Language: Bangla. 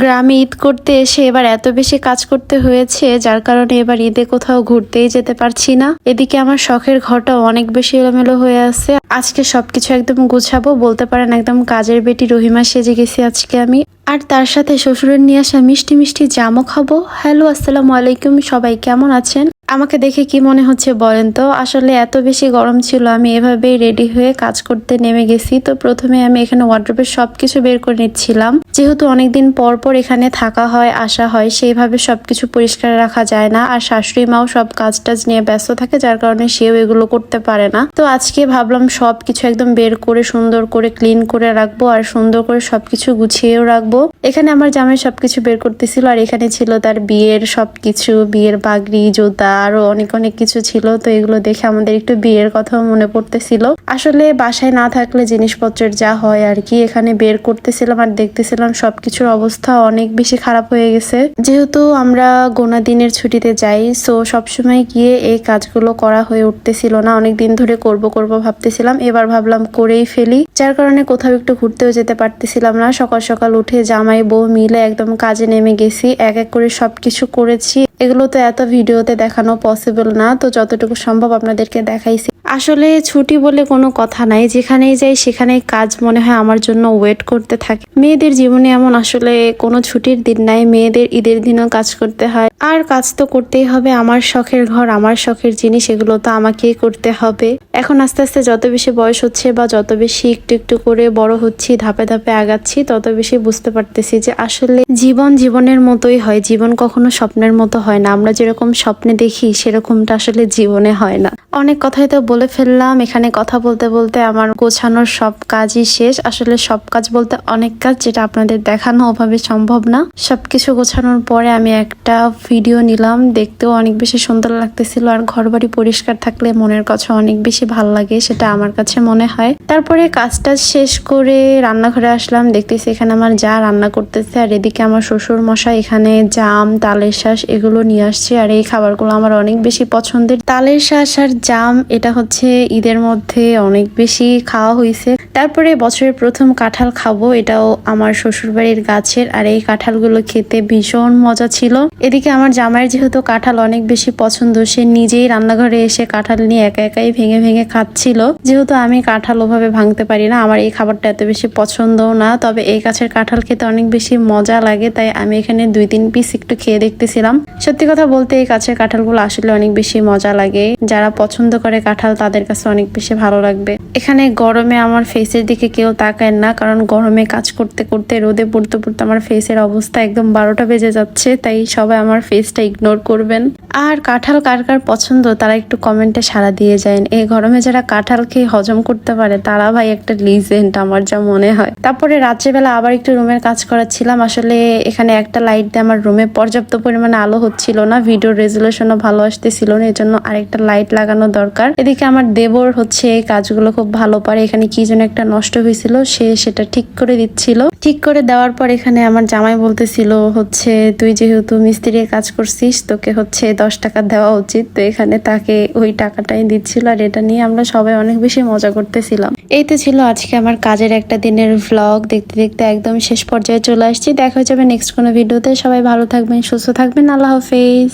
গ্রামে ঈদ করতে এসে এবার এত বেশি কাজ করতে হয়েছে, যার কারণে এবার ঈদে কোথাও ঘুরতেই যেতে পারছি না। এদিকে আমার শখের ঘরটা অনেক বেশি এলোমেলো হয়ে আছে। আজকে সবকিছু একদম গুছাবো, বলতে পারেন একদম কাজের বেটি রহিমা সেজে গেছি আজকে আমি। আর তার সাথে শ্বশুরের নিয়ে আসা মিষ্টি মিষ্টি জামও খাব। হ্যালো, আসসালামু আলাইকুম, সবাই কেমন আছেন? আমাকে দেখে কি মনে হচ্ছে বলেন তো? আসলে এত বেশি গরম ছিল, আমি এভাবেই রেডি হয়ে কাজ করতে নেমে গেছি। তো প্রথমে আমি এখানে ওয়ার্ড্রোপের সবকিছু বের করে নিচ্ছিলাম। যেহেতু অনেকদিন পর পর এখানে থাকা হয়, আসা হয়, সেইভাবে সবকিছু পরিষ্কার রাখা যায় না। আর শাশুড়ি মাও সব কাজ টাজ নিয়ে ব্যস্ত থাকে, যার কারণে সেও এগুলো করতে পারে না। তো আজকে ভাবলাম সবকিছু একদম বের করে, সুন্দর করে ক্লিন করে রাখব, আর সুন্দর করে সবকিছু গুছিয়েও রাখব। এখানে আমার জামাই সবকিছু বের করতেছিল, আর এখানে ছিল তার বিয়ের সবকিছু, বিয়ের বাগড়ি জুতা, আরও অনেক অনেক কিছু ছিল, তো এগুলো দেখে আমাদের একটু বিয়ের কথাও মনে পড়তেছিল। আসলে বাসায় না থাকলে জিনিসপত্রের যা হয় আর কি, এখানে বের করতেছিলাম আর দেখতেছিলাম সবকিছুর অবস্থা অনেক বেশি খারাপ হয়ে গেছে। যেহেতু আমরা গোনা দিনের ছুটিতে যাই সো সবসময় গিয়ে এই কাজগুলো করা হয়ে উঠতেছিল না। অনেক দিন ধরে করব করব ভাবতেছিলাম, এবার ভাবলাম করেই ফেলি। যার কারণে কোথাও একটু ঘুরতেও যেতে পারতেছিলাম না। সকাল সকাল উঠে জামাই বউ মিলে একদম কাজে নেমে গেছি এক এক করে সবকিছু করেছি। এগুলো তো এত ভিডিওতে দেখানো পসিবল না, তো যতটুকু সম্ভব আপনাদেরকে দেখাইছি। আসলে ছুটি বলে কোনো কথা নাই, যেখানেই যাই সেখানেই কাজ মনে হয় আমার জন্য ওয়েট করতে থাকে। মেয়েদের জীবনে এমন আসলে কোনো ছুটির দিন নাই, মেয়েদের ঈদের দিনও কাজ করতে হয়। আর কাজ তো করতেই হবে, আমার শখের ঘর, আমার শখের জিনিস, এগুলো তো আমাকেই করতে হবে। এখন আস্তে আস্তে যত বেশি বয়স হচ্ছে বা যত বেশি একটু একটু করে বড় হচ্ছি, ধাপে ধাপে আগাচ্ছি, তত বেশি বুঝতে পারতেছি যে আসলে জীবন জীবনের মতোই হয়, জীবন কখনো স্বপ্নের মতো হয় না। আমরা যেরকম স্বপ্নে দেখি, সেরকমটা আসলে জীবনে হয় না। অনেক কথাই তো বলে ফেললাম, এখানে কথা বলতে বলতে আমার গোছানোর সব কাজই শেষ। আসলে সব কাজ বলতে অনেক কাজ যেটা আপনাদের দেখানো ওভাবে সম্ভব না। সবকিছু গোছানোর পরে আমি একটা ভিডিও নিলাম, দেখতেও অনেক বেশি সুন্দর লাগতেছিল আর ঘরবাড়ি পরিষ্কার থাকলে মনের কাছে অনেক বেশি ভালো লাগে, সেটা আমার কাছে মনে হয়। তারপরে কাজটা শেষ করে রান্নাঘরে আসলাম, দেখতেছি এখানে আমার যা রান্না করতেছে, আর এদিকে আমার শ্বশুর মশাই এখানে জাম, তালের শ্বাস এগুলো নিয়ে আসছে, আর এই খাবারগুলো আমার অনেক বেশি পছন্দের। তালের শ্বাস আর জাম, এটা হচ্ছে ঈদের মধ্যে অনেক বেশি খাওয়া হয়েছে তারপরে বছরের প্রথম কাঁঠাল খাব, এটাও আমার শ্বশুরবাড়ির গাছের, আর এই কাঁঠালগুলো খেতে ভীষণ মজা ছিল। এদিকে আমার জামাইয়ের যেহেতু কাঁঠাল অনেক বেশি পছন্দ, সে নিজেই রান্নাঘরে এসে কাঁঠাল নিয়ে একা একাই ভেঙে ভেঙে খাচ্ছিল। যেহেতু আমি কাঁঠাল ওভাবে ভাঙতে পারি না, আমার এই খাবারটা এত বেশি পছন্দও না, তবে এই গাছের কাঁঠাল খেতে অনেক বেশি মজা লাগে, তাই আমি এখানে দুই তিন পিস একটু খেয়ে দেখতেছিলাম। সত্যি কথা বলতে এই গাছের কাঁঠালগুলো আসলে অনেক বেশি মজা লাগে। যারা পছন্দ করে কাঁঠাল, তাদের কাছে অনেক বেশি ভালো লাগবে। এখানে গরমে আমার ফেসের দিকে কেউ তাকায় না, কারণ গরমে কাজ করতে করতে, রোদে পড়তে পড়তে আমার ফেসের অবস্থা একদম বারোটা বেজে যাচ্ছে, তাই সবাই আমার ফেসটা ইগনোর করবেন। আর কাঁঠাল কার কার পছন্দ, তারা একটু কমেন্টে সাড়া দিয়ে যায় এই গরমে যারা কাঁঠাল খেয়ে হজম করতে পারে, তারা ভাই একটা লিজেন্ড আমার যা মনে হয়। তারপরে রাত্রেবেলা আবার একটু রুমের কাজ করাচ্ছিলাম, আসলে এখানে একটা লাইট দিয়ে আমার রুমে পর্যাপ্ত পরিমাণে আলো হচ্ছিল না ভিডিও রেজুলেশনও ভালো আসতেছিল না, এজন্য আরেকটা লাইট লাগানো দরকার। এদিকে আমার দেবর হচ্ছে কাজগুলো খুব ভালো পারে, এখানে কি যেন একটা নষ্ট হয়েছিল, সে সেটা ঠিক করে দিচ্ছিল। ঠিক করে দেওয়ার পর এখানে আমার জামাই বলতেছিল হচ্ছে, তুই যেহেতু মিস্ত্রির কাজ করছিস, তোকে হচ্ছে দশ টাকা দেওয়া উচিত। তো এখানে তাকে ওই টাকাটাই দিচ্ছিল আর এটা নিয়ে আমরা সবাই অনেক বেশি মজা করতেছিলাম। এই তো ছিল আজকে আমার কাজের একটা দিনের ভ্লগ দেখতে দেখতে একদম শেষ পর্যায়ে চলে আসছি। দেখা যাবে নেক্সট কোনো ভিডিওতে সবাই ভালো থাকবেন, সুস্থ থাকবেন। আল্লাহ হাফেজ।